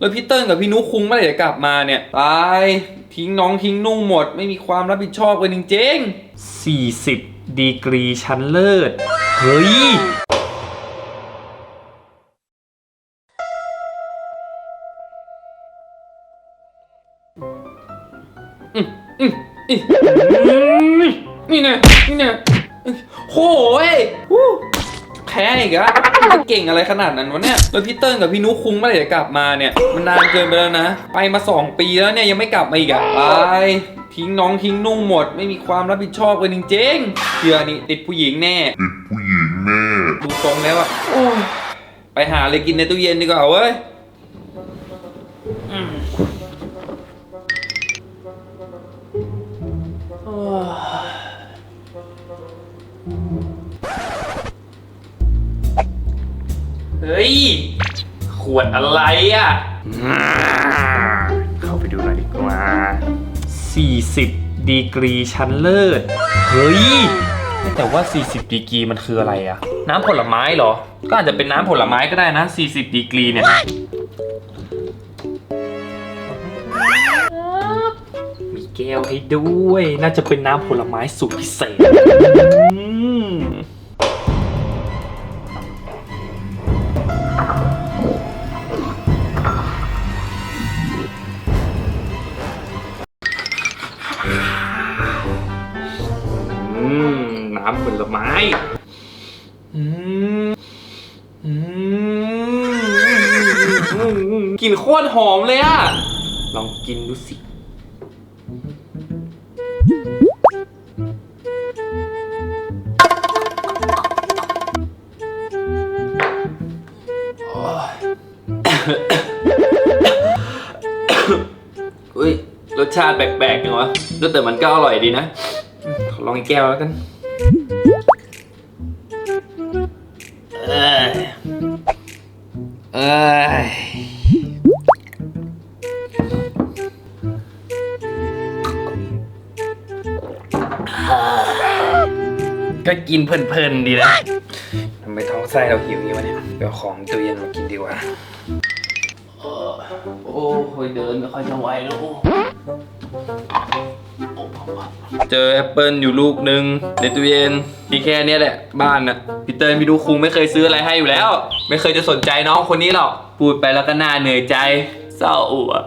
แล้วพี่เติ้ลกับพี่นุคุงเมื่อไหร่จะกลับมาเนี่ยตายทิ้งน้องทิ้งนุ่งหมด ไม่มีความรับผิดชอบกันจริง40 ดีกรีชั้นเลิศ เฮ้ย ๆอืมอืมอืมนี่นะนี่นะโหยวู้แพ้อีกอะจะเก่งอะไรขนาดนั้นวะเนี่ยแล้วพี่เติ้ลกับพี่นุคุงเมื่อไหร่จะกลับมาเนี่ย มันนานเกินไปแล้วนะ ไปมาสองปีแล้วเนี่ยยังไม่กลับมาอีกอะตายทิ้งน้องทิ้งนุ่งหมด ไม่มีความรับผิดชอบกันจริงๆเชื่อนี่ติดผู้หญิงแน่ ติดผู้หญิงแน่ ดูทรงแล้วอะโอ้ยไปหาอะไรกินในตู้เย็นดีกว่าเว้ย ฮ้ย ขวดอะไรอะ เข้าไปดูหน่อยดีกว่า 40 ดีกรีชั้นเลิศ เฮ้ย แต่ว่า 40 ดีกรีมันคืออะไรอะน้ำผลไม้เหรอ ก็อาจจะเป็นน้ำผลไม้ก็ได้นะ 40 ดีกรีเนี่ย มีแก้วให้ด้วย น่าจะเป็นน้ำผลไม้สูตรพิเศษ อืมน้ำผลไม้ อืมอืมกลิ่นโคตรหอมเลยอะลองกินดูสิ อุ้ยรสชาติแปลกๆจังวะแต่มันก็อร่อยดีนะขอ ลองอีกแก้วแล้วกันเอ้ยเอ้ยก็กินเพลินๆดีนะทำไมท้องไส้เราหิวอย่างนี้วะเนี่ยเดี๋ยวของตู้เย็นมากินดีกว่า โอ้ยเดินไม่ค่อยจะไหวแล้วเจอแอปเปิลอยู่ลูกหนึ่งในตู้เย็นมีแค่เนี้ยแหละ บ้านน่ะพี่เติร์นพี่ดูคุงไม่เคยซื้ออะไรให้อยู่แล้ว ไม่เคยจะสนใจน้องคนนี้หรอกพูดไปแล้วก็น่าเหนื่อยใจ เศร้าอะ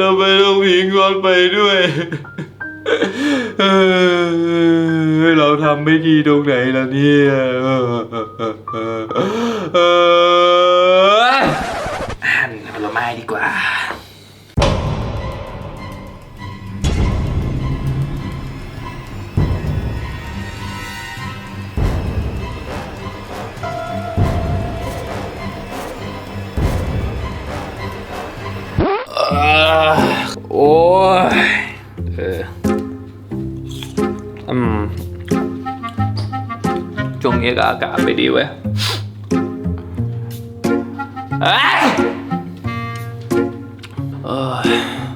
ทำไมต้องพิงก่อนไปด้วยเออเราทำไม่ดีตรงไหนล่ะเนี่ย ไม้ดีกว่า โอ้ยเอออืมช่วงนี้ก็อากาศไม่ดีเว้ย อ้